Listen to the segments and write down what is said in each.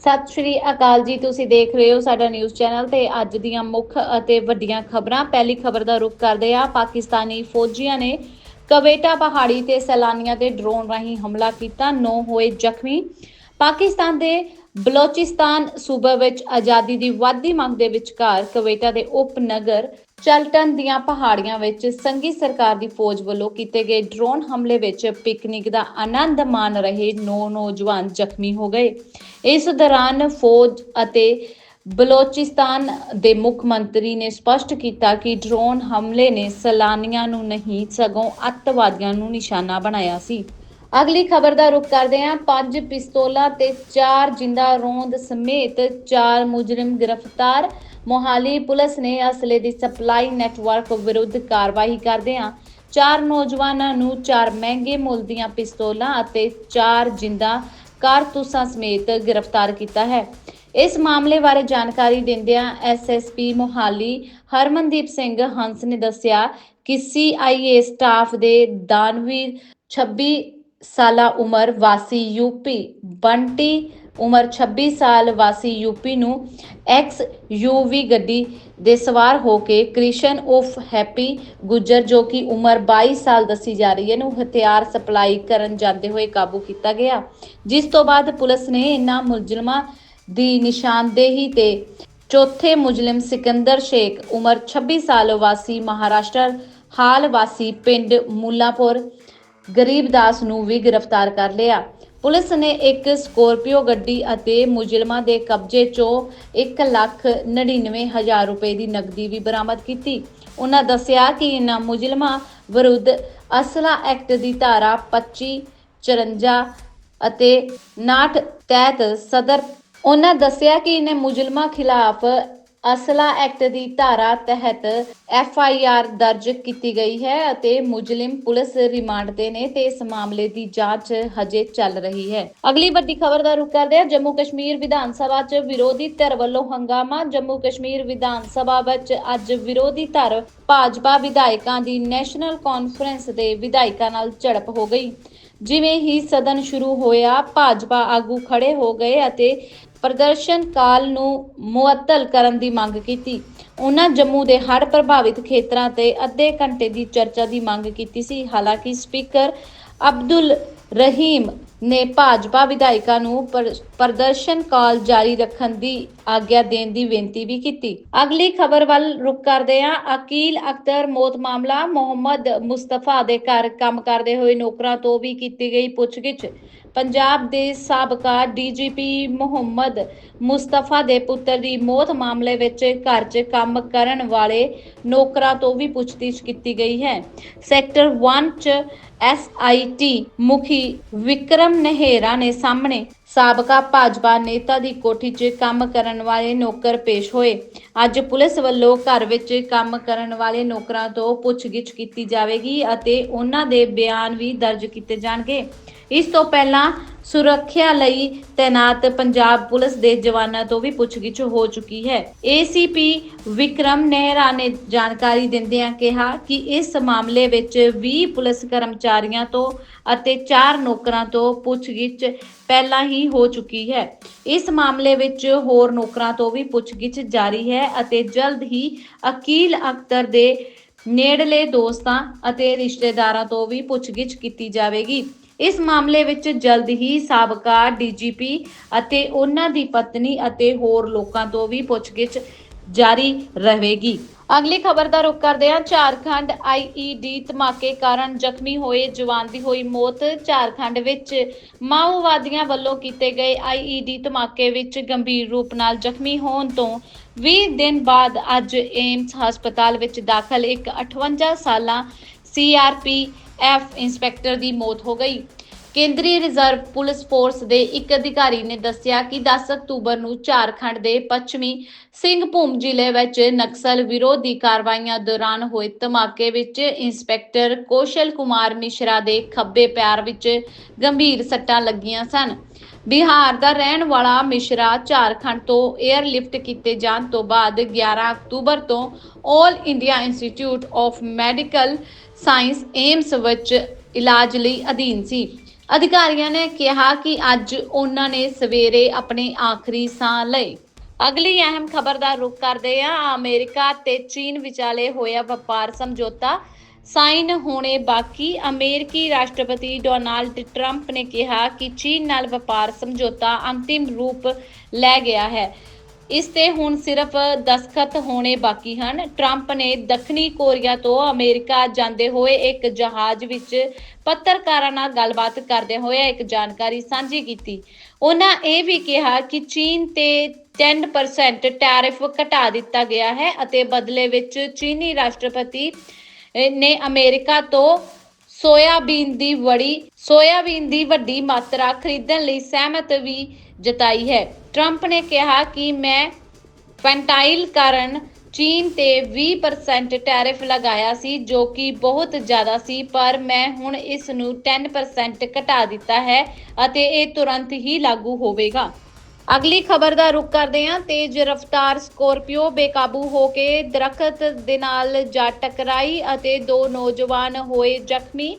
ਸਤਿ ਸ਼੍ਰੀ ਅਕਾਲ ਜੀ, ਤੁਸੀਂ ਦੇਖ ਰਹੇ ਹੋ ਸਾਡਾ ਨਿਊਜ਼ ਚੈਨਲ ਤੇ ਅੱਜ ਦੀਆਂ ਮੁੱਖ ਅਤੇ ਵੱਡੀਆਂ ਖਬਰਾਂ। ਪਹਿਲੀ ਖਬਰ ਦਾ ਰੁਖ ਕਰਦੇ ਆ ਪਾਕਿਸਤਾਨੀ ਫੌਜੀਆਂ ਨੇ ਕਵੇਟਾ ਪਹਾੜੀ ਤੇ ਸੈਲਾਨੀਆਂ ਦੇ ਡਰੋਨ ਰਾਹੀਂ ਹਮਲਾ ਕੀਤਾ। ਨੌ ਹੋਏ ਜ਼ਖਮੀ। ਪਾਕਿਸਤਾਨ ਦੇ ਬਲੋਚਿਸਤਾਨ ਸੂਬੇ ਵਿੱਚ ਆਜ਼ਾਦੀ ਦੀ ਵਾਧੀ ਮੰਗ ਦੇ ਵਿਚਕਾਰ ਕਵੇਟਾ ਦੇ ਉਪਨਗਰ ਚਲਟਨ ਦੀਆਂ ਪਹਾੜੀਆਂ ਵਿੱਚ ਸੰਘੀ ਸਰਕਾਰ ਦੀ ਫੌਜ ਵੱਲੋਂ ਕੀਤੇ ਗਏ ਡਰੋਨ ਹਮਲੇ ਵਿੱਚ ਪਿਕਨਿਕ ਦਾ ਆਨੰਦ ਮਾਣ ਰਹੇ 9 ਨੌਜਵਾਨ ਜ਼ਖਮੀ ਹੋ ਗਏ। ਇਸ ਦੌਰਾਨ ਫੌਜ ਅਤੇ ਬਲੋਚਿਸਤਾਨ ਦੇ ਮੁੱਖ ਮੰਤਰੀ ਨੇ ਸਪਸ਼ਟ ਕੀਤਾ ਕਿ ਡਰੋਨ ਹਮਲੇ ਨੇ ਸੈਲਾਨੀਆਂ ਨੂੰ ਨਹੀਂ ਸਗੋਂ ਅੱਤਵਾਦੀਆਂ ਨੂੰ ਨਿਸ਼ਾਨਾ ਬਣਾਇਆ ਸੀ। ਅਗਲੀ ਖਬਰ ਦਾ ਰੁਖ ਕਰਦੇ ਹਾਂ। ਪੰਜ ਪਿਸਤੌਲਾਂ ਤੇ ਚਾਰ ਜਿੰਦਾ ਰੋਂਦ ਸਮੇਤ ਚਾਰ ਮੁਜਰਮ ਗ੍ਰਿਫਤਾਰ। ਮੋਹਾਲੀ ਪੁਲਿਸ ਨੇ ਅਸਲੇ ਦੀ ਸਪਲਾਈ ਨੈਟਵਰਕ ਵਿਰੁੱਧ ਕਾਰਵਾਈ ਕਰਦਿਆਂ ਚਾਰ ਨੌਜਵਾਨਾਂ ਨੂੰ ਚਾਰ ਮਹਿੰਗੇ ਮੁੱਲ ਦੀਆਂ ਪਿਸਤੌਲਾਂ ਅਤੇ ਚਾਰ ਜਿੰਦਾ ਕਾਰਤੂਸਾਂ ਸਮੇਤ ਗ੍ਰਿਫਤਾਰ ਕੀਤਾ ਹੈ। ਇਸ ਮਾਮਲੇ ਬਾਰੇ ਜਾਣਕਾਰੀ ਦਿੰਦਿਆਂ ਐਸਐਸਪੀ ਮੋਹਾਲੀ ਹਰਮਨਦੀਪ ਸਿੰਘ ਹੰਸ ਨੇ ਦੱਸਿਆ ਕਿ ਸੀਆਈਏ ਸਟਾਫ ਦੇ ਦਾਨਵੀਰ 26 ਸਾਲਾ ਉਮਰ ਵਾਸੀ ਯੂਪੀ ਬੰਟੀ ਉਮਰ 26 ਸਾਲ ਵਾਸੀ ਯੂਪੀ ਨੂੰ ਐਕਸ ਯੂਵੀ ਗੱਡੀ ਦੇ ਸਵਾਰ ਹੋ ਕੇ ਕ੍ਰਿਸ਼ਨ ਉਫ ਹੈਪੀ ਗੁੱਜਰ ਜੋ ਕਿ ਉਮਰ 22 ਸਾਲ ਦੱਸੀ ਜਾ ਰਹੀ ਹੈ, ਨੂੰ ਹਥਿਆਰ ਸਪਲਾਈ ਕਰਨ ਜਾਂਦੇ ਹੋਏ ਕਾਬੂ ਕੀਤਾ ਗਿਆ। ਜਿਸ ਤੋਂ ਬਾਅਦ ਪੁਲਿਸ ਨੇ ਇਨ੍ਹਾਂ ਮੁਲਜ਼ਮਾਂ ਦੀ ਨਿਸ਼ਾਨਦੇਹੀ ਤੇ ਚੌਥੇ ਮੁਜ਼ਲਮ ਸਿਕੰਦਰ ਸ਼ੇਖ, ਉਮਰ 26 ਸਾਲ ਵਾਸੀ ਮਹਾਰਾਸ਼ਟਰ ਹਾਲ ਵਾਸੀ ਪਿੰਡ ਮੁੱਲਾਪੁਰ ਗਰੀਬਦਾਸ ਨੂੰ ਵੀ ਗ੍ਰਿਫਤਾਰ ਕਰ ਲਿਆ। ਪੁਲਿਸ ਨੇ ਇੱਕ ਸਕੋਰਪੀਓ ਗੱਡੀ ਅਤੇ ਮੁਜਰਮਾਂ ਦੇ ਕਬਜ਼ੇ 'ਚੋਂ 1 ਲੱਖ 99 ਹਜ਼ਾਰ ਰੁਪਏ ਦੀ ਨਕਦੀ ਵੀ ਬਰਾਮਦ ਕੀਤੀ। ਉਹਨਾਂ ਦੱਸਿਆ ਕਿ ਇਹਨਾਂ ਮੁਜਰਮਾਂ ਵਿਰੁੱਧ ਅਸਲਾ ਐਕਟ ਦੀ ਧਾਰਾ 25 54 ਅਤੇ 59 ਤਹਿਤ ਸਦਰ। ਉਹਨਾਂ ਦੱਸਿਆ ਕਿ ਇਨ੍ਹਾਂ ਮੁਜਰਮਾਂ ਖਿਲਾਫ ਅਸਲਾ ਐਕਟ ਦੀ ਧਾਰਾ ਤਹਿਤ ਐਫ ਆਈ ਆਰ ਦਰਜ ਕੀਤੀ ਗਈ ਹੈ ਅਤੇ ਮੁਜਲਿਮ ਪੁਲਿਸ ਰਿਮਾਂਡ ਤੇ ਨੇ ਤੇ ਇਸ ਮਾਮਲੇ ਦੀ ਜਾਂਚ ਹਜੇ ਚੱਲ ਰਹੀ ਹੈ। ਅਗਲੀ ਵੱਡੀ ਖਬਰ ਦਾ ਰੁਖ ਕਰਦੇ ਹਾਂ। ਜੰਮੂ ਕਸ਼ਮੀਰ ਵਿਧਾਨ ਸਭਾ 'ਚ ਵਿਰੋਧੀ ਧਿਰ ਵੱਲੋਂ ਹੰਗਾਮਾ। ਜੰਮੂ ਕਸ਼ਮੀਰ ਵਿਧਾਨ ਸਭਾ ਵਿੱਚ ਅੱਜ ਵਿਰੋਧੀ ਧਿਰ ਭਾਜਪਾ ਵਿਧਾਇਕਾਂ ਦੀ ਨੈਸ਼ਨਲ ਕਾਨਫਰੰਸ ਦੇ ਵਿਧਾਇਕਾਂ ਨਾਲ ਝੜਪ ਹੋ ਗਈ। ਜਿਵੇਂ ਹੀ ਸਦਨ ਸ਼ੁਰੂ ਹੋਇਆ, ਭਾਜਪਾ ਆਗੂ ਖੜੇ ਹੋ ਗਏ ਅਤੇ ਪ੍ਰਦਰਸ਼ਨ ਕਾਲ ਨੂੰ ਮੁਅੱਤਲ ਕਰਨ ਦੀ ਮੰਗ ਕੀਤੀ। ਉਹਨਾਂ ਜੰਮੂ ਦੇ ਹੜ੍ਹ ਪ੍ਰਭਾਵਿਤ ਖੇਤਰਾਂ ਤੇ ਅੱਧੇ ਘੰਟੇ ਦੀ ਚਰਚਾ ਦੀ ਮੰਗ ਕੀਤੀ ਸੀ। ਹਾਲਾਂਕਿ ਸਪੀਕਰ ਅਬਦੁਲ ਰਹੀਮ ਨੇ ਭਾਜਪਾ ਵਿਧਾਇਕਾਂ ਨੂੰ ਪ੍ਰਦਰਸ਼ਨ ਕਾਲ ਜਾਰੀ ਰੱਖਣ ਦੀ ਆਗਿਆ ਦੇਣ ਦੀ ਬੇਨਤੀ ਵੀ ਕੀਤੀ। ਅਗਲੀ ਖਬਰ ਵੱਲ ਰੁਕ ਕਰਦੇ ਹਾਂ ਅਕੀਲ ਅਖਤਰ ਮੌਤ ਮਾਮਲਾ ਮੁਹੰਮਦ ਮੁਸਤਫਾ ਦੇ ਘਰ ਕੰਮ ਕਰਦੇ ਹੋਏ ਨੌਕਰਾਂ ਤੋਂ ਵੀ ਕੀਤੀ ਗਈ ਪੁੱਛਗਿੱਛ। ਪੰਜਾਬ ਦੇ ਸਾਬਕਾ ਡੀਜੀਪੀ ਮੁਹੰਮਦ ਮੁਸਤਫਾ ਦੇ ਪੁੱਤਰ ਦੀ ਮੌਤ ਮਾਮਲੇ ਵਿੱਚ ਘਰ 'ਚ ਕੰਮ ਕਰਨ ਵਾਲੇ ਨੌਕਰਾਂ ਤੋਂ ਵੀ ਪੁੱਛਗਿੱਛ ਕੀਤੀ ਗਈ ਹੈ। ਸੈਕਟਰ 1 'ਚ ਐਸਆਈਟੀ ਮੁਖੀ ਵਿਕਰਮ ਨਹਿਰਾ ਨੇ ਸਾਹਮਣੇ ਸਾਬਕਾ ਭਾਜਪਾ ਨੇਤਾ ਦੀ ਕੋਠੀ 'ਚ ਕੰਮ ਕਰਨ ਵਾਲੇ ਨੌਕਰ ਪੇਸ਼ ਹੋਏ। ਅੱਜ ਪੁਲਿਸ ਵੱਲੋਂ ਘਰ ਵਿੱਚ ਕੰਮ ਕਰਨ ਵਾਲੇ ਨੌਕਰਾਂ ਤੋਂ ਪੁੱਛਗਿੱਛ ਕੀਤੀ ਜਾਵੇਗੀ ਅਤੇ ਉਹਨਾਂ ਦੇ ਬਿਆਨ ਵੀ ਦਰਜ ਕੀਤੇ ਜਾਣਗੇ। ਇਸ ਤੋਂ ਪਹਿਲਾਂ ਸੁਰੱਖਿਆ ਲਈ ਤੈਨਾਤ ਪੰਜਾਬ ਪੁਲਿਸ ਦੇ ਜਵਾਨਾਂ ਤੋਂ ਵੀ ਪੁੱਛਗਿੱਛ ਹੋ ਚੁੱਕੀ ਹੈ। ਏਸੀਪੀ ਵਿਕਰਮ ਨਹਿਰਾ ਨੇ ਜਾਣਕਾਰੀ ਦਿੰਦਿਆਂ ਕਿਹਾ ਕਿ ਇਸ ਮਾਮਲੇ ਵਿੱਚ 20 ਪੁਲਿਸ ਕਰਮਚਾਰੀਆਂ ਤੋਂ ਅਤੇ 4 ਨੌਕਰਾਂ ਤੋਂ ਪੁੱਛਗਿੱਛ ਪਹਿਲਾਂ ਹੀ ਹੋ ਚੁੱਕੀ ਹੈ। ਇਸ ਮਾਮਲੇ ਵਿੱਚ ਹੋਰ ਨੌਕਰਾਂ ਤੋਂ ਵੀ ਪੁੱਛਗਿੱਛ ਜਾਰੀ ਹੈ ਅਤੇ ਜਲਦ ਹੀ ਅਕੀਲ ਅਖਤਰ ਦੇ ਨੇੜਲੇ ਦੋਸਤਾਂ ਅਤੇ ਰਿਸ਼ਤੇਦਾਰਾਂ ਤੋਂ ਵੀ ਪੁੱਛਗਿੱਛ ਕੀਤੀ ਜਾਵੇਗੀ। ਇਸ ਮਾਮਲੇ ਵਿੱਚ ਜਲਦ ਹੀ ਸਾਬਕਾ ਡੀਜੀਪੀ ਅਤੇ ਉਹਨਾਂ ਦੀ ਪਤਨੀ ਅਤੇ ਹੋਰ ਲੋਕਾਂ ਤੋਂ ਵੀ ਪੁੱਛਗਿੱਛ ਜਾਰੀ ਰਹੇਗੀ। ਅਗਲੀ ਖਬਰ ਦਾ ਰੁਖ ਕਰਦੇ ਹਾਂ ਝਾਰਖੰਡ ਆਈਈਡੀ ਧਮਾਕੇ ਕਾਰਨ ਜ਼ਖਮੀ ਹੋਏ ਜਵਾਨ ਦੀ ਹੋਈ ਮੌਤ ਝਾਰਖੰਡ ਵਿੱਚ ਮਾਓਵਾਦੀਆਂ ਵੱਲੋਂ ਕੀਤੇ ਗਏ ਆਈਈਡੀ ਧਮਾਕੇ ਵਿੱਚ ਗੰਭੀਰ ਰੂਪ ਨਾਲ ਜ਼ਖਮੀ ਹੋਣ ਤੋਂ 20 ਦਿਨ ਬਾਅਦ ਅੱਜ ਏਮਸ ਹਸਪਤਾਲ ਵਿੱਚ ਦਾਖਲ ਇੱਕ 58 ਸਾਲਾ ਸੀਆਰਪੀਐਫ ਇੰਸਪੈਕਟਰ ਦੀ ਮੌਤ ਹੋ ਗਈ। ਕੇਂਦਰੀ ਰਿਜ਼ਰਵ ਪੁਲਿਸ ਫੋਰਸ ਦੇ ਇੱਕ ਅਧਿਕਾਰੀ ਨੇ ਦੱਸਿਆ ਕਿ 10 ਅਕਤੂਬਰ ਨੂੰ ਝਾਰਖੰਡ ਦੇ ਪੱਛਮੀ ਸਿੰਘਭੂਮ ਜ਼ਿਲ੍ਹੇ ਵਿੱਚ ਨਕਸਲ ਵਿਰੋਧੀ ਕਾਰਵਾਈਆਂ ਦੌਰਾਨ ਹੋਏ ਧਮਾਕੇ ਵਿੱਚ ਇੰਸਪੈਕਟਰ ਕੌਸ਼ਲ ਕੁਮਾਰ ਮਿਸ਼ਰਾ ਦੇ ਖੱਬੇ ਪੈਰ ਵਿੱਚ ਗੰਭੀਰ ਸੱਟਾਂ ਲੱਗੀਆਂ ਸਨ। ਬਿਹਾਰ ਦਾ ਰਹਿਣ ਵਾਲਾ ਮਿਸ਼ਰਾ ਝਾਰਖੰਡ ਤੋਂ 에ਅਰਲਿਫਟ ਕੀਤੇ ਜਾਣ ਤੋਂ ਬਾਅਦ 11 ਅਕਤੂਬਰ ਤੋਂ 올 India institute of medical science AIIMS ਵਿੱਚ ਇਲਾਜ ਲਈ ਅਧੀਨ ਸੀ। ਅਧਿਕਾਰੀਆਂ ਨੇ ਕਿਹਾ ਕਿ ਅੱਜ ਉਹਨਾਂ ਨੇ ਸਵੇਰੇ ਆਪਣੇ ਆਖਰੀ ਸਾਹ ਲਏ। ਅਗਲੀ ਅਹਿਮ ਖਬਰ ਦਾ ਰੁਖ ਕਰਦੇ ਹਾਂ। ਅਮਰੀਕਾ ਤੇ ਚੀਨ ਵਿਚਾਲੇ ਹੋਇਆ ਵਪਾਰ ਸਮਝੌਤਾ ਸਾਈਨ ਹੋਣੇ ਬਾਕੀ। ਅਮਰੀਕੀ ਰਾਸ਼ਟਰਪਤੀ ਡੋਨਾਲਡ ਟਰੰਪ ਨੇ ਕਿਹਾ ਕਿ ਚੀਨ ਨਾਲ ਵਪਾਰ ਸਮਝੌਤਾ ਅੰਤਿਮ ਰੂਪ ਲੈ ਗਿਆ ਹੈ। ਇਸ ਤੇ ਹੁਣ ਸਿਰਫ ਦਸਖਤ ਹੋਣੇ ਬਾਕੀ ਹਨ। ਟਰੰਪ ਨੇ ਦੱਖਣੀ ਕੋਰੀਆ ਤੋਂ ਅਮਰੀਕਾ ਜਾਂਦੇ ਹੋਏ ਇੱਕ ਜਹਾਜ਼ ਵਿੱਚ ਪੱਤਰਕਾਰਾਂ ਨਾਲ ਗੱਲਬਾਤ ਕਰਦੇ ਹੋਏ ਇੱਕ ਜਾਣਕਾਰੀ ਸਾਂਝੀ ਕੀਤੀ। ਉਹਨਾਂ ਇਹ ਵੀ ਕਿਹਾ ਕਿ ਚੀਨ ਤੇ 10% ਟੈਰਿਫ ਘਟਾ ਦਿੱਤਾ ਗਿਆ ਹੈ ਅਤੇ ਬਦਲੇ ਵਿੱਚ ਚੀਨੀ ਰਾਸ਼ਟਰਪਤੀ ਨੇ ਅਮਰੀਕਾ ਤੋਂ ਸੋਇਆਬੀਨ ਦੀ ਵੜੀ, ਸੋਇਆਬੀਨ ਦੀ ਵੱਡੀ ਮਾਤਰਾ ਖਰੀਦਣ ਲਈ ਸਹਿਮਤ ਵੀ ਜਤਾਈ ਹੈ। ਟਰੰਪ ਨੇ ਕਿਹਾ ਕਿ ਮੈਂ ਫੈਂਟਾਈਲ ਕਾਰਨ ਚੀਨ ਤੇ 20% ਟੈਰਿਫ ਲਗਾਇਆ ਸੀ, ਜੋ ਕਿ ਬਹੁਤ ਜ਼ਿਆਦਾ ਸੀ, ਪਰ ਮੈਂ ਹੁਣ ਇਸ ਨੂੰ 10% ਘਟਾ ਦਿੱਤਾ ਹੈ ਅਤੇ ਇਹ ਤੁਰੰਤ ਹੀ ਲਾਗੂ ਹੋਵੇਗਾ। ਅਗਲੀ ਖਬਰ ਦਾ ਰੁਖ ਕਰਦੇ ਹਾਂ। ਤੇਜ਼ ਰਫ਼ਤਾਰ ਸਕੋਰਪੀਓ ਬੇਕਾਬੂ ਹੋ ਕੇ ਦਰਖਤ ਦੇ ਨਾਲ ਜਾ ਟਕਰਾਈ ਅਤੇ ਦੋ ਨੌਜਵਾਨ ਹੋਏ ਜ਼ਖਮੀ।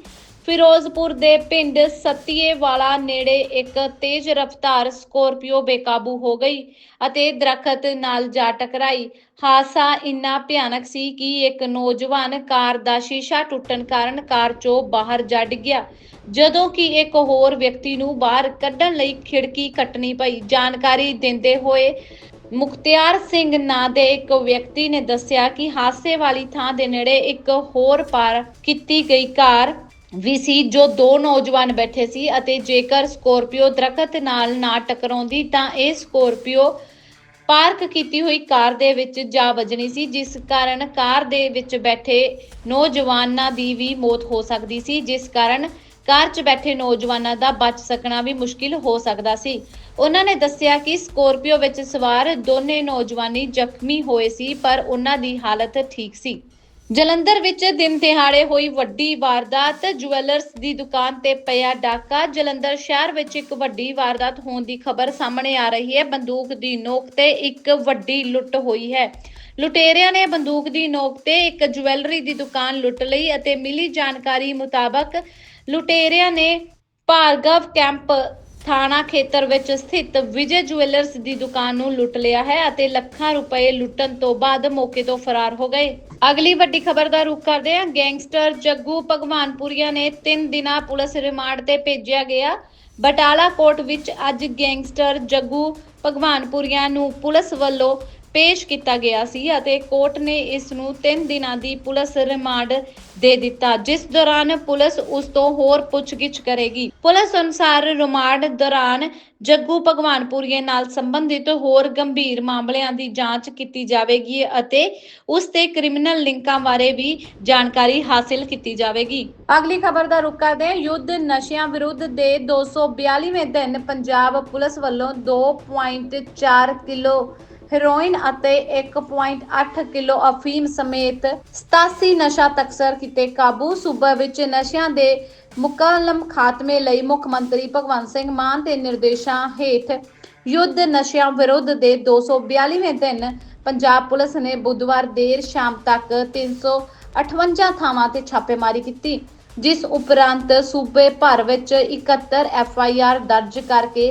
ਫਿਰੋਜ਼ਪੁਰ ਦੇ ਪਿੰਡ ਸਤੀਏ ਵਾਲਾ ਨੇੜੇ ਇੱਕ ਤੇਜ਼ ਰਫ਼ਤਾਰ ਸਕੋਰਪੀਓ ਬੇਕਾਬੂ ਹੋ ਗਈ ਅਤੇ ਦਰਖਤ ਨਾਲ ਜਾ ਟਕਰਾਈ। ਹਾਦਸਾ ਇੰਨਾ ਭਿਆਨਕ ਸੀ ਕਿ ਇੱਕ ਨੌਜਵਾਨ ਕਾਰ ਦਾ ਸ਼ੀਸ਼ਾ ਟੁੱਟਣ ਕਾਰਨ ਕਾਰ ਚੋਂ ਬਾਹਰ ਜਾ ਡਿੱਗਿਆ ਜਦੋਂ ਕਿ ਇੱਕ ਹੋਰ ਵਿਅਕਤੀ ਨੂੰ ਬਾਹਰ ਕੱਢਣ ਲਈ ਖਿੜਕੀ ਕੱਟਣੀ ਪਈ। ਜਾਣਕਾਰੀ ਦਿੰਦੇ ਹੋਏ ਮੁਖਤਿਆਰ ਸਿੰਘ ਨਾਂ ਦੇ ਇੱਕ ਵਿਅਕਤੀ ਨੇ ਦੱਸਿਆ ਕਿ ਹਾਦਸੇ ਵਾਲੀ ਥਾਂ ਦੇ ਨੇੜੇ ਇੱਕ ਹੋਰ ਪਾਰ ਕੀਤੀ ਗਈ ਕਾਰ ਵੀ ਸੀ, ਜੋ ਦੋ ਨੌਜਵਾਨ ਬੈਠੇ ਸੀ ਅਤੇ ਜੇਕਰ ਸਕੋਰਪੀਓ ਦਰਖਤ ਨਾਲ ਨਾ ਟਕਰਾਉਂਦੀ ਤਾਂ ਇਹ ਸਕੋਰਪੀਓ ਪਾਰਕ ਕੀਤੀ ਹੋਈ ਕਾਰ ਦੇ ਵਿੱਚ ਜਾ ਵੱਜਣੀ ਸੀ, ਜਿਸ ਕਾਰਨ ਕਾਰ ਦੇ ਵਿੱਚ ਬੈਠੇ ਨੌਜਵਾਨਾਂ ਦੀ ਵੀ ਮੌਤ ਹੋ ਸਕਦੀ ਸੀ, ਜਿਸ ਕਾਰਨ ਕਾਰ 'ਚ ਬੈਠੇ ਨੌਜਵਾਨਾਂ ਦਾ ਬਚ ਸਕਣਾ ਵੀ ਮੁਸ਼ਕਿਲ ਹੋ ਸਕਦਾ ਸੀ। ਉਹਨਾਂ ਨੇ ਦੱਸਿਆ ਕਿ ਸਕੋਰਪੀਓ ਵਿੱਚ ਸਵਾਰ ਦੋਨੇ ਨੌਜਵਾਨੀ ਜ਼ਖਮੀ ਹੋਏ ਸੀ, ਪਰ ਉਹਨਾਂ ਦੀ ਹਾਲਤ ਠੀਕ ਸੀ। ਜਲੰਧਰ ਵਿੱਚ ਦਿਨ ਦਿਹਾੜੇ ਹੋਈ ਵੱਡੀ ਵਾਰਦਾਤ, ਜੁਐਲਰਸ ਦੀ ਦੁਕਾਨ ਤੇ ਪਿਆ ਡਾਕਾ। ਜਲੰਧਰ ਸ਼ਹਿਰ ਵਿੱਚ ਇੱਕ ਵੱਡੀ ਵਾਰਦਾਤ ਹੋਣ ਦੀ ਖਬਰ ਸਾਹਮਣੇ ਆ ਰਹੀ ਹੈ। ਬੰਦੂਕ ਦੀ ਨੋਕ ਤੇ ਇੱਕ ਵੱਡੀ ਲੁੱਟ ਹੋਈ ਹੈ। ਲੁਟੇਰਿਆਂ ਨੇ ਬੰਦੂਕ ਦੀ ਨੋਕ ਤੇ ਇੱਕ ਜੁਐਲਰੀ ਦੀ ਦੁਕਾਨ ਲੁੱਟ ਲਈ ਅਤੇ ਮਿਲੀ ਜਾਣਕਾਰੀ ਮੁਤਾਬਕ ਲੁਟੇਰਿਆਂ ਨੇ ਭਾਰਗਵ ਕੈਂਪ ਥਾਣਾ ਖੇਤਰ ਵਿੱਚ ਸਥਿਤ ਵਿਜੇ ਜੁਐਲਰਸ ਦੀ ਦੁਕਾਨ ਨੂੰ ਲੁੱਟ ਲਿਆ ਹੈ ਅਤੇ ਲੱਖਾਂ ਰੁਪਏ ਲੁੱਟਣ ਤੋਂ ਬਾਅਦ ਮੌਕੇ ਤੋਂ ਫਰਾਰ ਹੋ ਗਏ। ਅਗਲੀ ਵੱਡੀ ਖਬਰ ਦਾ ਰੁਖ ਕਰਦੇ ਹਾਂ। ਗੈਂਗਸਟਰ ਜੱਗੂ ਭਗਵਾਨਪੁਰੀਆ ਨੇ 3 ਦਿਨਾਂ ਪੁਲਿਸ ਰਿਮਾਂਡ ਤੇ ਭੇਜਿਆ ਗਿਆ। ਬਟਾਲਾ ਕੋਰਟ ਵਿੱਚ ਅੱਜ ਗੈਂਗਸਟਰ ਜੱਗੂ ਭਗਵਾਨਪੁਰੀਆ ਨੂੰ ਪੁਲਿਸ ਵੱਲੋਂ ਪੇਸ਼ ਕੀਤਾ ਗਿਆ ਸੀ ਅਤੇ ਕੋਰਟ ਨੇ ਇਸ ਨੂੰ 3 ਦਿਨਾਂ ਦੀ ਪੁਲਿਸ ਰਿਮਾਂਡ ਦੇ ਦਿੱਤਾ, ਜਿਸ ਦੌਰਾਨ ਪੁਲਿਸ ਉਸ ਤੋਂ ਹੋਰ ਪੁੱਛਗਿੱਛ ਕਰੇਗੀ। ਪੁਲਿਸ ਅਨੁਸਾਰ ਰਿਮਾਂਡ ਦੌਰਾਨ ਜੱਗੂ ਭਗਵਾਨਪੁਰੀਏ ਨਾਲ ਸੰਬੰਧਿਤ ਹੋਰ ਗੰਭੀਰ ਮਾਮਲਿਆਂ ਦੀ ਜਾਂਚ ਕੀਤੀ ਜਾਵੇਗੀ ਅਤੇ ਉਸ ਤੇ ਕ੍ਰਿਮੀਨਲ ਲਿੰਕਾਂ ਬਾਰੇ ਵੀ ਜਾਣਕਾਰੀ ਹਾਸਲ ਕੀਤੀ ਜਾਵੇਗੀ। ਅਗਲੀ ਖਬਰ ਦਾ ਰੁਖ ਕਰਦੇ ਹਾਂ। ਯੁੱਧ ਨਸ਼ਿਆਂ ਵਿਰੁੱਧ ਦੇ 242ਵੇਂ ਦਿਨ ਪੰਜਾਬ ਪੁਲਿਸ ਵੱਲੋਂ 2.4 ਕਿਲੋ ਹੈਰੋਇਨ ਅਤੇ 1.8 ਕਿਲੋ ਅਫੀਮ ਸਮੇਤ 87 ਨਸ਼ਾ ਤਸਕਰ ਕੀਤੇ ਕਾਬੂ। ਸੂਬਾ ਵਿੱਚ ਨਸ਼ਿਆਂ ਦੇ ਮੁਕੰਮਲ ਖਾਤਮੇ ਲਈ ਮੁੱਖ ਮੰਤਰੀ ਭਗਵੰਤ ਸਿੰਘ ਮਾਨ ਦੇ ਨਿਰਦੇਸ਼ਾਂ ਹੇਠ ਯੁੱਧ ਨਸ਼ਿਆਂ ਵਿਰੁੱਧ ਦੇ 242ਵੇਂ ਦਿਨ ਪੰਜਾਬ ਪੁਲਿਸ ਨੇ ਬੁੱਧਵਾਰ ਦੇਰ ਸ਼ਾਮ ਤੱਕ 358 ਥਾਵਾਂ ਤੇ ਛਾਪੇਮਾਰੀ ਕੀਤੀ, ਜਿਸ ਉਪਰੰਤ ਸੂਬੇ ਭਰ ਵਿੱਚ 71 ਐਫ ਆਈ ਆਰ ਦਰਜ ਕਰਕੇ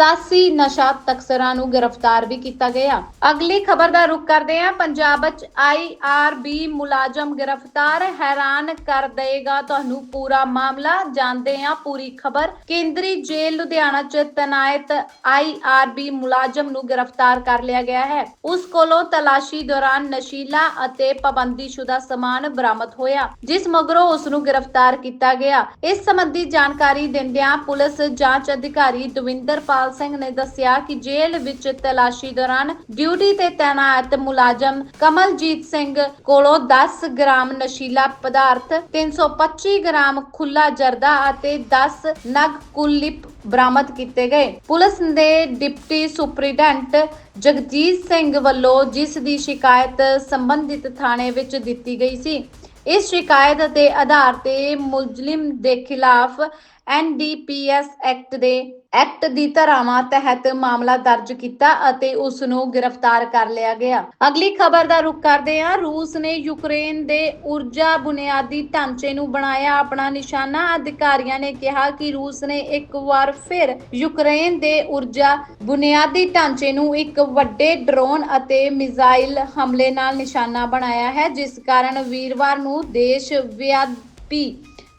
87 ਨਸ਼ਾ ਤਸਕਰਾਂ ਨੂੰ ਗ੍ਰਿਫਤਾਰ ਵੀ ਕੀਤਾ ਗਿਆ। ਅਗਲੀ ਖਬਰ ਦਾ ਰੁਖ ਕਰਦੇ ਹਾਂ। ਪੰਜਾਬ ਵਿੱਚ ਆਈਆਰਬੀ ਮੁਲਾਜ਼ਮ ਗ੍ਰਿਫਤਾਰ, ਹੈਰਾਨ ਕਰ ਦੇਗਾ ਤੁਹਾਨੂੰ ਪੂਰਾ ਮਾਮਲਾ। ਜਾਣਦੇ ਹਾਂ ਪੂਰੀ ਖਬਰ। ਕੇਂਦਰੀ ਜੇਲ੍ਹ ਲੁਧਿਆਣਾ 'ਚ ਤੈਨਾਤ ਆਈਆਰਬੀ ਮੁਲਾਜ਼ਮ ਨੂੰ ਗ੍ਰਿਫਤਾਰ ਕਰ ਲਿਆ ਗਿਆ ਹੈ। ਉਸ ਕੋਲੋਂ ਤਲਾਸ਼ੀ ਦੌਰਾਨ ਨਸ਼ੀਲਾ ਅਤੇ ਪਾਬੰਦੀਸ਼ੁਦਾ ਸਮਾਨ ਬਰਾਮਦ ਹੋਇਆ, ਜਿਸ ਮਗਰੋਂ ਉਸ ਨੂੰ ਗ੍ਰਿਫਤਾਰ ਕੀਤਾ ਗਿਆ। ਇਸ ਸੰਬੰਧੀ ਜਾਣਕਾਰੀ ਦਿੰਦਿਆਂ ਪੁਲਿਸ ਜਾਂਚ ਅਧਿਕਾਰੀ ਦਵਿੰਦਰਪਾਲ ਸਿੰਘ ਨੇ ਦੱਸਿਆ ਕਿ ਜੇਲ੍ਹ ਵਿੱਚ ਤਲਾਸ਼ੀ ਦੌਰਾਨ ਡਿਊਟੀ ਤੇ ਤੈਨਾਤ ਮੁਲਾਜ਼ਮ ਕਮਲਜੀਤ ਸਿੰਘ ਕੋਲੋਂ 10 ਗ੍ਰਾਮ ਨਸ਼ੀਲਾ ਪਦਾਰਥ 325 ਗ੍ਰਾਮ ਖੁੱਲਾ ਜਰਦਾ ਅਤੇ 10 ਨਗ ਕੁਲਿਪ ਬਰਾਮਦ ਕੀਤੇ ਗਏ। ਪੁਲਿਸ ਦੇ ਡਿਪਟੀ ਸੁਪਰੀਡੈਂਟ ਜਗਜੀਤ ਸਿੰਘ ਵੱਲੋਂ ਜਿਸ ਦੀ ਸ਼ਿਕਾਇਤ ਸੰਬੰਧਿਤ ਥਾਣੇ ਵਿੱਚ ਦਿੱਤੀ ਗਈ ਸੀ, ਇਸ ਸ਼ਿਕਾਇਤ ਦੇ ਆਧਾਰ ਤੇ ਮੁਲਜ਼ਮ ਦੇ ਖਿਲਾਫ ਐਨਡੀਪੀਐਸ ਐਕਟ ਦੇ ਐਕਟ ਦੀ ਧਾਰਾਵਾਂ ਤਹਿਤ ਮਾਮਲਾ ਦਰਜ ਕੀਤਾ ਅਤੇ ਉਸ ਨੂੰ ਗ੍ਰਿਫਤਾਰ ਕਰ ਲਿਆ ਗਿਆ। ਅਗਲੀ ਖਬਰ ਦਾ ਰੁਖ ਕਰਦੇ ਹਾਂ। ਰੂਸ ਨੇ ਯੂਕਰੇਨ ਦੇ ਊਰਜਾ ਬੁਨਿਆਦੀ ਢਾਂਚੇ ਨੂੰ ਬਣਾਇਆ ਆਪਣਾ ਨਿਸ਼ਾਨਾ। ਅਧਿਕਾਰੀਆਂ ਨੇ ਕਿਹਾ ਕਿ ਰੂਸ ਨੇ ਇੱਕ ਵਾਰ ਫਿਰ ਯੂਕਰੇਨ ਦੇ ਊਰਜਾ ਬੁਨਿਆਦੀ ਢਾਂਚੇ ਨੂੰ ਇੱਕ ਵੱਡੇ ਡਰੋਨ ਅਤੇ ਮਿਜ਼ਾਈਲ ਹਮਲੇ ਨਾਲ ਨਿਸ਼ਾਨਾ ਬਣਾਇਆ ਹੈ, ਜਿਸ ਕਾਰਨ ਵੀਰਵਾਰ ਨੂੰ ਦੇਸ਼ ਵਿਆਪੀ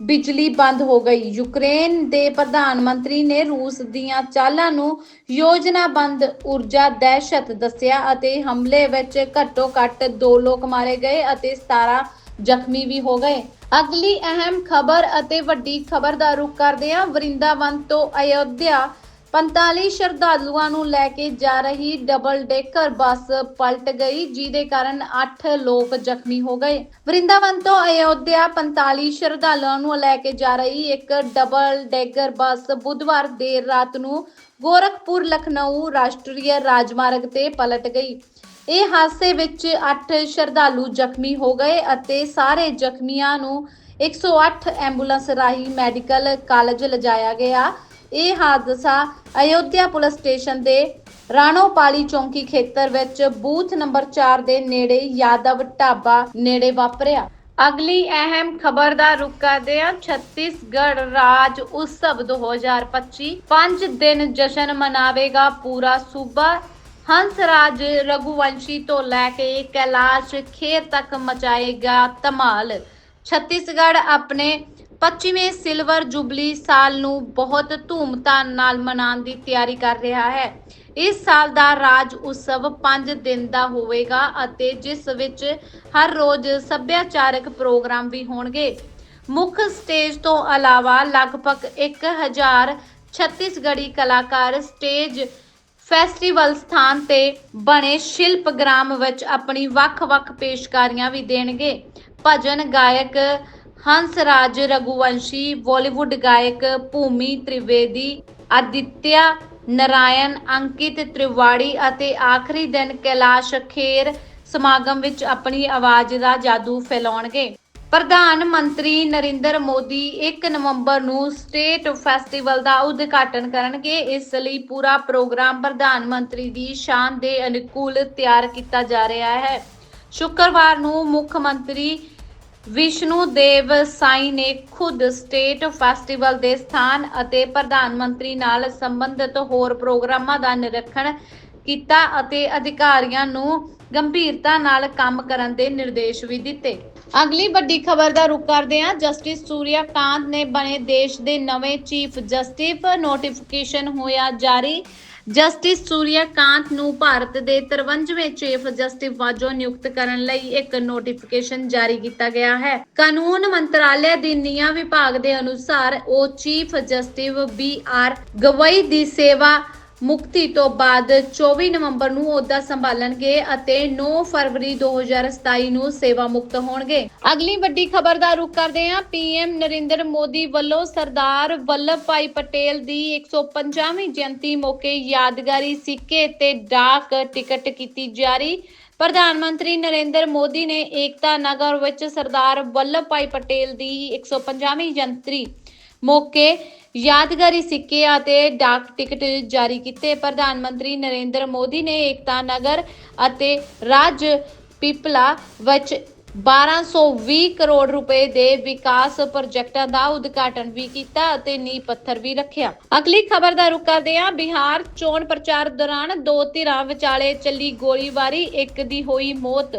ਬਿਜਲੀ ਬੰਦ ਹੋ ਗਈ। ਯੂਕਰੇਨ ਦੇ ਪ੍ਰਧਾਨ ਮੰਤਰੀ ਨੇ ਰੂਸ ਦੀਆਂ ਚਾਲਾਂ ਨੂੰ ਯੋਜਨਾਬੰਦ ਊਰਜਾ ਦਹਿਸ਼ਤ ਦੱਸਿਆ ਅਤੇ ਹਮਲੇ ਵਿੱਚ ਘੱਟੋ ਘੱਟ 2 ਲੋਕ ਮਾਰੇ ਗਏ ਅਤੇ 17 ਜ਼ਖਮੀ ਵੀ ਹੋ ਗਏ। ਅਗਲੀ ਅਹਿਮ ਖਬਰ ਅਤੇ ਵੱਡੀ ਖਬਰ ਦਾ ਰੁਖ ਕਰਦੇ ਹਾਂ ਵਰਿੰਦਾਵਨ ਤੋਂ ਅਯੋਧਿਆ 45 ਸ਼ਰਧਾਲੂਆਂ ਨੂੰ ਲੈ ਕੇ ਜਾ ਰਹੀ ਡਬਲ ਡੇਕਰ ਬੱਸ ਪਲਟ ਗਈ, ਜਿਹਦੇ ਕਾਰਨ 8 ਲੋਕ ਜ਼ਖਮੀ ਹੋ ਗਏ। ਵਰਿੰਦਾਵਨ ਤੋਂ ਅਯੋਧਿਆ 45 ਸ਼ਰਧਾਲੂਆਂ ਨੂੰ ਲੈ ਕੇ ਜਾ ਰਹੀ ਇੱਕ ਡਬਲ ਡੇਕਰ ਬੱਸ ਬੁੱਧਵਾਰ ਦੇਰ ਰਾਤ ਨੂੰ ਗੋਰਖਪੁਰ, ਲਖਨਊ ਰਾਸ਼ਟਰੀ ਰਾਜਮਾਰਗ ਤੇ ਪਲਟ ਗਈ। ਇਹ ਹਾਦਸੇ ਵਿੱਚ 8 ਸ਼ਰਧਾਲੂ ਜ਼ਖਮੀ ਹੋ ਗਏ ਅਤੇ ਸਾਰੇ ਜ਼ਖਮੀਆਂ ਨੂੰ 108 ਐਂਬੂਲੈਂਸ ਰਾਹੀਂ ਮੈਡੀਕਲ ਕਾਲਜ ਲਿਜਾਇਆ ਗਿਆ। ਇਹ ਹਾਦਸਾ ਅਯੋਧਿਆ ਪੁਲਿਸ ਸਟੇਸ਼ਨ ਦੇ ਰਾਣੋਪਾਲੀ ਚੌਂਕੀ ਖੇਤਰ ਵਿੱਚ ਬੂਥ ਨੰਬਰ 4 ਦੇ ਨੇੜੇ ਯਾਦਵ ਢਾਬਾ ਨੇੜੇ ਵਾਪਰਿਆ। ਅਗਲੀ ਅਹਿਮ ਖਬਰ ਦਾ ਰੁਖ ਕਰਦੇ ਹਾਂ। ਛੱਤੀਸਗੜ੍ਹ ਰਾਜ ਉਤਸਵ 2025 ਪੰਜ ਦਿਨ ਜਸ਼ਨ ਮਨਾਵੇਗਾ ਪੂਰਾ ਸੂਬਾ। ਹੰਸਰਾਜ ਰਘੁਵੰਸ਼ੀ ਤੋਂ ਲੈ ਕੇ ਕੈਲਾਸ਼ ਖੇਰ ਤੱਕ ਮਚਾਏਗਾ ਧਮਾਲ। ਛੱਤੀਸਗੜ੍ਹ ਆਪਣੇ 25ਵੇਂ ਸਿਲਵਰ ਜੁਬਲੀ ਸਾਲ ਨੂੰ ਬਹੁਤ ਧੂਮਧਾਮ ਨਾਲ ਮਨਾਉਣ ਦੀ ਤਿਆਰੀ ਕਰ ਰਿਹਾ ਹੈ। ਇਸ ਸਾਲ ਦਾ ਰਾਜ ਉਤਸਵ 5 ਦਿਨ ਦਾ ਹੋਵੇਗਾ ਅਤੇ ਜਿਸ ਵਿੱਚ ਹਰ ਰੋਜ਼ ਸੱਭਿਆਚਾਰਕ ਪ੍ਰੋਗਰਾਮ ਵੀ ਹੋਣਗੇ। ਮੁੱਖ ਸਟੇਜ ਤੋਂ ਇਲਾਵਾ ਲਗਭਗ 1000 ਛੱਤੀਸਗੜ੍ਹੀ ਕਲਾਕਾਰ ਸਟੇਜ ਫੈਸਟੀਵਲ ਸਥਾਨ ਤੇ ਬਣੇ ਸ਼ਿਲਪ ਗ੍ਰਾਮ ਵਿੱਚ ਆਪਣੀ ਵੱਖ-ਵੱਖ ਪੇਸ਼ਕਾਰੀਆਂ ਵੀ ਦੇਣਗੇ। ਭਜਨ ਗਾਇਕ ਹੰਸਰਾਜ ਰਘੁਵੰਸ਼ੀ ਬਾਲੀਵੁੱਡ ਗਾਇਕ ਭੂਮੀ ਤ੍ਰਿਵੇਦੀ, ਆਦਿਤਿਆ ਨਰਾਇਣ, ਅੰਕਿਤ ਤ੍ਰਿਵਾੜੀ ਅਤੇ ਆਖਰੀ ਦਿਨ ਕੈਲਾਸ਼ ਖੇਰ ਸਮਾਗਮ ਵਿੱਚ ਆਪਣੀ ਆਵਾਜ਼ ਦਾ ਜਾਦੂ ਫੈਲਾਉਣਗੇ। ਪ੍ਰਧਾਨ ਮੰਤਰੀ ਨਰਿੰਦਰ ਮੋਦੀ 1 ਨਵੰਬਰ ਨੂੰ ਸਟੇਟ ਫੈਸਟੀਵਲ ਦਾ ਉਦਘਾਟਨ ਕਰਨਗੇ। ਇਸ ਲਈ ਪੂਰਾ ਪ੍ਰੋਗਰਾਮ ਪ੍ਰਧਾਨ ਮੰਤਰੀ ਦੀ ਸ਼ਾਨ ਦੇ ਅਨੁਕੂਲ ਤਿਆਰ ਕੀਤਾ ਜਾ ਰਿਹਾ ਹੈ। ਸ਼ੁੱਕਰਵਾਰ ਨੂੰ ਮੁੱਖ ਮੰਤਰੀ ਵਿਸ਼ਨੂੰ ਦੇਵ ਸਾਈ ਨੇ ਖੁਦ ਸਟੇਟ ਫੈਸਟੀਵਲ ਦੇ ਸਥਾਨ ਅਤੇ ਪ੍ਰਧਾਨ ਮੰਤਰੀ ਨਾਲ ਸੰਬੰਧਿਤ ਹੋਰ ਪ੍ਰੋਗਰਾਮਾਂ ਦਾ ਨਿਰੀਖਣ ਕੀਤਾ ਅਤੇ ਅਧਿਕਾਰੀਆਂ ਨੂੰ ਗੰਭੀਰਤਾ ਨਾਲ ਕੰਮ ਕਰਨ ਦੇ ਨਿਰਦੇਸ਼ ਵੀ ਦਿੱਤੇ। ਅਗਲੀ ਵੱਡੀ ਖਬਰ ਦਾ ਰੁਖ ਕਰਦੇ ਹਾਂ। ਜਸਟਿਸ ਸੂਰਿਆ ਕਾਂਤ ਨੇ ਬਣੇ ਦੇਸ਼ ਦੇ ਨਵੇਂ ਚੀਫ ਜਸਟਿਸ ਨੋਟੀਫਿਕੇਸ਼ਨ ਹੋਇਆ ਜਾਰੀ। ਜਸਟਿਸ ਸੂਰਿਆ ਕਾਂਤ ਨੂੰ ਭਾਰਤ ਦੇ 53ਵੇਂ ਚੀਫ ਜਸਟਿਸ ਵਜੋਂ ਨਿਯੁਕਤ ਕਰਨ ਲਈ ਇੱਕ ਨੋਟੀਫਿਕੇਸ਼ਨ ਜਾਰੀ ਕੀਤਾ ਗਿਆ ਹੈ। ਕਾਨੂੰਨ ਮੰਤਰਾਲੇ ਦੇ ਨਿਆਂ ਵਿਭਾਗ ਦੇ ਅਨੁਸਾਰ ਉਹ chief justice B R Gavai ਦੀ ਸੇਵਾ ਮੁਕਤੀ ਤੋਂ ਬਾਅਦ 24 ਨਵੰਬਰ ਨੂੰ ਅਹੁਦਾ ਸੰਭਾਲਣਗੇ ਅਤੇ 9 ਫਰਵਰੀ 2027 ਨੂੰ ਸੇਵਾ ਮੁਕਤ ਹੋਣਗੇ। ਅਗਲੀ ਵੱਡੀ ਖਬਰ ਦਾ ਰੁਖ ਕਰਦੇ ਹਾਂ। ਪੀਐਮ ਨਰਿੰਦਰ ਮੋਦੀ ਵੱਲੋਂ ਸਰਦਾਰ ਵੱਲਭ ਭਾਈ ਪਟੇਲ ਦੀ 150ਵੀਂ ਜਯੰਤੀ ਮੌਕੇ ਯਾਦਗਾਰੀ ਸਿੱਕੇ ਤੇ ਡਾਕ ਟਿਕਟ ਕੀਤੀ ਜਾਰੀ। ਪ੍ਰਧਾਨ ਮੰਤਰੀ ਨਰਿੰਦਰ ਮੋਦੀ ਨੇ ਏਕਤਾ ਨਗਰ ਵਿੱਚ ਸਰਦਾਰ ਵੱਲਭ ਭਾਈ ਪਟੇਲ ਦੀ 150ਵੀਂ ਜਯੰਤੀ ਮੌਕੇ ਯਾਦਗਾਰੀ ਸਿੱਕੇ ਅਤੇ ਡਾਕ ਟਿਕਟ ਜਾਰੀ ਕੀਤੇ। ਪ੍ਰਧਾਨ ਮੰਤਰੀ ਨਰਿੰਦਰ ਮੋਦੀ ਨੇ ਏਕਤਾ ਨਗਰ ਅਤੇ ਰਾਜ ਪਿਪਲਾ ਵਿੱਚ 1220 ਕਰੋੜ ਰੁਪਏ ਦੇ ਵਿਕਾਸ ਪ੍ਰੋਜੈਕਟਾਂ ਦਾ ਉਦਘਾਟਨ ਵੀ ਕੀਤਾ ਅਤੇ ਨੀਂਹ ਪੱਥਰ ਵੀ ਰੱਖਿਆ। ਅਗਲੀ ਖਬਰ ਦਾ ਰੁਖ ਕਰਦੇ ਹਾਂ। ਬਿਹਾਰ ਚੋਣ ਪ੍ਰਚਾਰ ਦੌਰਾਨ ਦੋ ਧਿਰਾਂ ਵਿਚਾਲੇ ਚੱਲੀ ਗੋਲੀਬਾਰੀ, ਇੱਕ ਦੀ ਹੋਈ ਮੌਤ।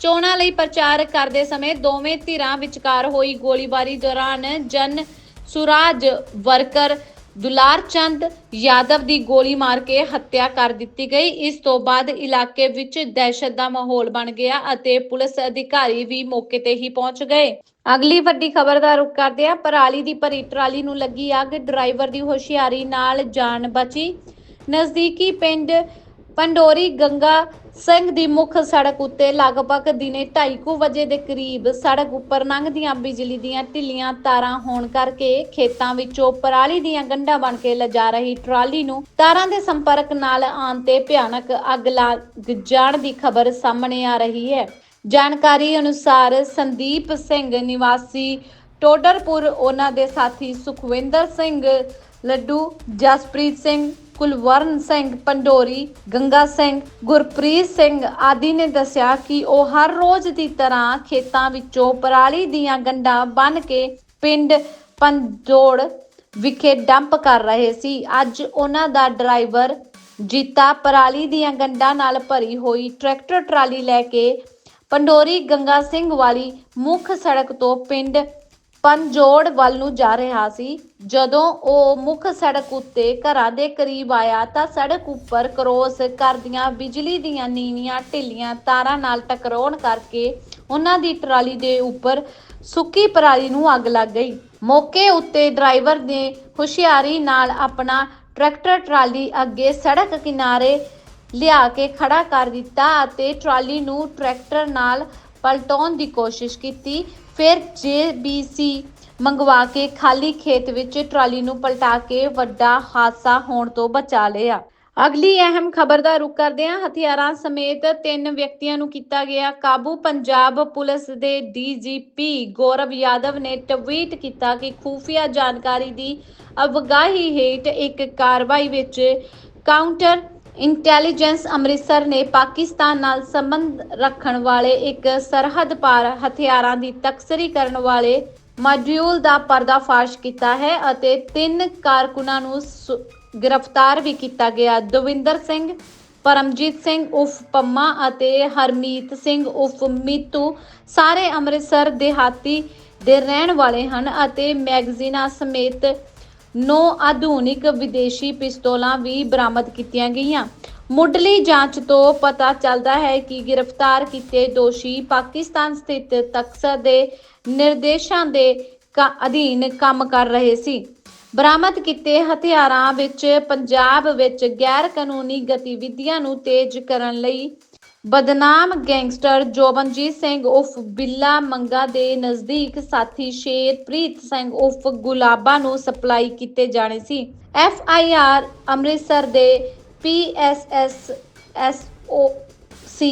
ਚੋਣਾਂ ਲਈ ਪ੍ਰਚਾਰ ਕਰਦੇ ਸਮੇਂ ਦੋਵੇਂ ਧਿਰਾਂ ਵਿਚਕਾਰ ਹੋਈ ਗੋਲੀਬਾਰੀ ਦੌਰਾਨ ਜਨ ਸੁਰਾਜ ਵਰਕਰ ਦੁਲਾਰ ਚੰਦ ਯਾਦਵ ਦੀ ਗੋਲੀ ਮਾਰ ਕੇ ਹੱਤਿਆ ਕਰ ਦਿੱਤੀ ਗਈ। ਇਸ ਤੋਂ ਬਾਅਦ ਇਲਾਕੇ ਵਿੱਚ ਦਹਿਸ਼ਤ ਦਾ ਮਾਹੌਲ ਬਣ ਗਿਆ ਅਤੇ ਪੁਲਿਸ ਅਧਿਕਾਰੀ ਵੀ ਮੌਕੇ ਤੇ ਹੀ ਪਹੁੰਚ ਗਏ। ਅਗਲੀ ਵੱਡੀ ਖਬਰ ਦਾ ਰੁਖ ਕਰਦੇ ਆ ਪਰਾਲੀ ਦੀ ਭਰੀ ਟਰਾਲੀ ਨੂੰ ਲੱਗੀ ਅੱਗ। ਡਰਾਈਵਰ ਦੀ ਹੁਸ਼ਿਆਰੀ ਨਾਲ ਜਾਨ ਬਚੀ। ਨਜ਼ਦੀਕੀ ਪਿੰਡ ਪੰਡੋਰੀ ਗੰਗਾ ਸਿੰਘ ਦੀ ਮੁੱਖ ਸੜਕ ਉੱਤੇ ਲਗਭਗ ਦਿਨੇ 2:30 ਵਜੇ ਦੇ ਕਰੀਬ ਸੜਕ ਉੱਪਰ ਲੰਘਦੀਆਂ ਬਿਜਲੀ ਦੀਆਂ ਢਿੱਲੀਆਂ ਤਾਰਾਂ ਹੋਣ ਕਰਕੇ ਖੇਤਾਂ ਵਿੱਚੋਂ ਪਰਾਲੀ ਦੀਆਂ ਗੰਢਾਂ ਬਣ ਕੇ ਲਿਜਾ ਰਹੀ ਟਰਾਲੀ ਨੂੰ ਤਾਰਾਂ ਦੇ ਸੰਪਰਕ ਨਾਲ ਆਉਣ ਤੇ ਭਿਆਨਕ ਅੱਗ ਲੱਗ ਜਾਣ ਦੀ ਖਬਰ ਸਾਹਮਣੇ ਆ ਰਹੀ ਹੈ। ਜਾਣਕਾਰੀ ਅਨੁਸਾਰ ਸੰਦੀਪ ਸਿੰਘ ਨਿਵਾਸੀ ਟੋਡਰਪੁਰ, ਉਹਨਾਂ ਦੇ ਸਾਥੀ ਸੁਖਵਿੰਦਰ ਸਿੰਘ, ਲੱਡੂ ਜਸਪ੍ਰੀਤ ਸਿੰਘ ਕੁਲਵਰਨ ਸਿੰਘ, ਪੰਡੋਰੀ, ਗੰਗਾ ਸਿੰਘ, ਗੁਰਪ੍ਰੀਤ ਸਿੰਘ ਆਦਿ ਨੇ ਦੱਸਿਆ ਕਿ ਉਹ ਹਰ ਰੋਜ਼ ਦੀ ਤਰ੍ਹਾਂ ਖੇਤਾਂ ਵਿੱਚੋਂ ਪਰਾਲੀ ਦੀਆਂ ਗੰਢਾਂ ਬੰਨ ਕੇ ਪਿੰਡ ਪੰਜੋੜ ਵਿਖੇ ਡੰਪ ਕਰ ਰਹੇ ਸੀ। ਅੱਜ ਉਹਨਾਂ ਦਾ ਡਰਾਈਵਰ ਜੀਤਾ ਪਰਾਲੀ ਦੀਆਂ ਗੰਢਾਂ ਨਾਲ ਭਰੀ ਹੋਈ ਟਰੈਕਟਰ ਟਰਾਲੀ ਲੈ ਕੇ ਪੰਡੋਰੀ ਗੰਗਾ ਸਿੰਘ ਵਾਲੀ ਮੁੱਖ ਸੜਕ ਤੋਂ ਪਿੰਡ ਪਨਜੋੜ ਵੱਲ ਨੂੰ ਜਾ ਰਿਹਾ ਸੀ। ਜਦੋਂ ਉਹ ਮੁੱਖ ਸੜਕ ਉੱਤੇ ਘਰਾਂ ਦੇ ਕਰੀਬ ਆਇਆ ਤਾਂ ਸੜਕ ਉੱਪਰ ਕਰੋਸ ਕਰਦੀਆਂ ਬਿਜਲੀ ਦੀਆਂ ਨੀਵੀਆਂ ਢਿੱਲੀਆਂ ਤਾਰਾਂ ਨਾਲ ਟਕਰਾਉਣ ਕਰਕੇ ਉਹਨਾਂ ਦੀ ਟਰਾਲੀ ਦੇ ਉੱਪਰ ਸੁੱਕੀ ਪਰਾਲੀ ਨੂੰ ਅੱਗ ਲੱਗ ਗਈ। ਮੌਕੇ ਉੱਤੇ ਡਰਾਈਵਰ ਨੇ ਹੁਸ਼ਿਆਰੀ ਨਾਲ ਆਪਣਾ ਟਰੈਕਟਰ ਟਰਾਲੀ ਅੱਗੇ ਸੜਕ ਕਿਨਾਰੇ ਲਿਆ ਕੇ ਖੜਾ ਕਰ ਦਿੱਤਾ ਅਤੇ ਟਰਾਲੀ ਨੂੰ ਟਰੈਕਟਰ ਨਾਲ ਪਲਟਾਉਣ ਦੀ ਕੋਸ਼ਿਸ਼ ਕੀਤੀ। ਫਿਰ ਜੀਬੀਸੀ ਮੰਗਵਾ ਕੇ ਖਾਲੀ ਖੇਤ ਵਿੱਚ ਟਰਾਲੀ ਨੂੰ ਪਲਟਾ ਕੇ ਵੱਡਾ ਹਾਦਸਾ ਹੋਣ ਤੋਂ ਬਚਾ ਲਿਆ। ਅਗਲੀ ਅਹਿਮ ਖਬਰ ਦਾ ਰੁਖ ਕਰਦੇ ਹਾਂ। ਹਥਿਆਰਾਂ ਸਮੇਤ ਤਿੰਨ ਵਿਅਕਤੀਆਂ ਨੂੰ ਕੀਤਾ ਗਿਆ ਕਾਬੂ। ਪੰਜਾਬ ਪੁਲਿਸ ਦੇ ਡੀਜੀਪੀ ਗੌਰਵ ਯਾਦਵ ਨੇ ਟਵੀਟ ਕੀਤਾ ਕਿ ਖੂਫੀਆ ਜਾਣਕਾਰੀ ਦੀ ਅਵਗਾਹੀ ਹੇਠ ਇੱਕ ਕਾਰਵਾਈ ਵਿੱਚ ਕਾਊਂਟਰ ਇੰਟੈਲੀਜੈਂਸ ਅੰਮ੍ਰਿਤਸਰ ਨੇ ਪਾਕਿਸਤਾਨ ਨਾਲ ਸੰਬੰਧ ਰੱਖਣ ਵਾਲੇ ਇੱਕ ਸਰਹੱਦ ਪਾਰ ਹਥਿਆਰਾਂ ਦੀ ਤਕਸਰੀ ਕਰਨ ਵਾਲੇ ਮਾਡਿਊਲ ਦਾ ਪਰਦਾਫਾਸ਼ ਕੀਤਾ ਹੈ ਅਤੇ ਤਿੰਨ ਕਾਰਕੁਨਾਂ ਨੂੰ ਸੁ- ਗ੍ਰਿਫਤਾਰ ਵੀ ਕੀਤਾ ਗਿਆ। ਦਵਿੰਦਰ ਸਿੰਘ, ਪਰਮਜੀਤ ਸਿੰਘ ਉਫ ਪੰਮਾ ਅਤੇ ਹਰਮੀਤ ਸਿੰਘ ਉਫ ਮੀਤੂ ਸਾਰੇ ਅੰਮ੍ਰਿਤਸਰ ਦੇਹਾਤੀ ਦੇ ਰਹਿਣ ਵਾਲੇ ਹਨ ਅਤੇ ਮੈਗਜ਼ੀਨਾਂ ਸਮੇਤ ਨੌ ਆਧੁਨਿਕ ਵਿਦੇਸ਼ੀ ਪਿਸਤੌਲਾਂ ਵੀ ਬਰਾਮਦ ਕੀਤੀਆਂ ਗਈਆਂ। ਮੁੱਢਲੀ ਜਾਂਚ ਤੋਂ ਪਤਾ ਚੱਲਦਾ ਹੈ ਕਿ ਗ੍ਰਿਫਤਾਰ ਕੀਤੇ ਦੋਸ਼ੀ ਪਾਕਿਸਤਾਨ ਸਥਿਤ ਤਕਸਰ ਦੇ ਨਿਰਦੇਸ਼ਾਂ ਦੇ ਅਧੀਨ ਕੰਮ ਕਰ ਰਹੇ ਸੀ। ਬਰਾਮਦ ਕੀਤੇ ਹਥਿਆਰਾਂ ਵਿੱਚ, ਪੰਜਾਬ ਵਿੱਚ ਗੈਰ ਕਾਨੂੰਨੀ ਗਤੀਵਿਧੀਆਂ ਨੂੰ ਤੇਜ਼ ਕਰਨ ਲਈ ਬਦਨਾਮ ਗੈਂਗਸਟਰ ਜੋਬਨਜੀਤ ਸਿੰਘ ਉਫ ਬਿੱਲਾ ਮੰਗਾ ਦੇ ਨਜ਼ਦੀਕ ਸਾਥੀ ਸ਼ੇਰਪ੍ਰੀਤ ਸਿੰਘ ਉਫ ਗੁਲਾਬਾ ਨੂੰ ਸਪਲਾਈ ਕੀਤੇ ਜਾਣੇ ਸੀ। ਐਫ ਆਈ ਆਰ ਅੰਮ੍ਰਿਤਸਰ ਦੇ P S S S O C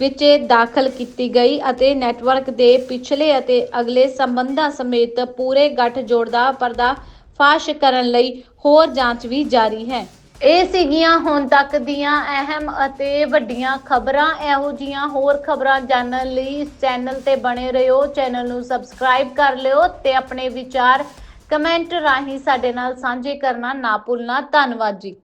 ਵਿੱਚ ਦਾਖਲ ਕੀਤੀ ਗਈ ਅਤੇ ਨੈਟਵਰਕ ਦੇ ਪਿਛਲੇ ਅਤੇ ਅਗਲੇ ਸੰਬੰਧਾਂ ਸਮੇਤ ਪੂਰੇ ਗੱਠਜੋੜ ਦਾ ਪਰਦਾ ਫਾਸ਼ ਕਰਨ ਲਈ ਹੋਰ ਜਾਂਚ ਵੀ ਜਾਰੀ ਹੈ। ਇਹ ਸੀਗੀਆਂ ਹੁਣ ਤੱਕ ਦੀਆਂ ਅਹਿਮ ਅਤੇ ਵੱਡੀਆਂ ਖਬਰਾਂ। ਇਹੋ ਜੀਆਂ ਹੋਰ ਖਬਰਾਂ ਜਾਣਨ ਲਈ ਇਸ ਚੈਨਲ ਤੇ ਬਣੇ ਰਹੋ। ਚੈਨਲ ਨੂੰ ਸਬਸਕ੍ਰਾਈਬ ਕਰ ਲਿਓ ਤੇ ਆਪਣੇ ਵਿਚਾਰ ਕਮੈਂਟ ਰਾਹੀਂ ਸਾਡੇ ਨਾਲ ਸਾਂਝੇ ਕਰਨਾ ਨਾ ਭੁੱਲਣਾ। ਧੰਨਵਾਦ ਜੀ।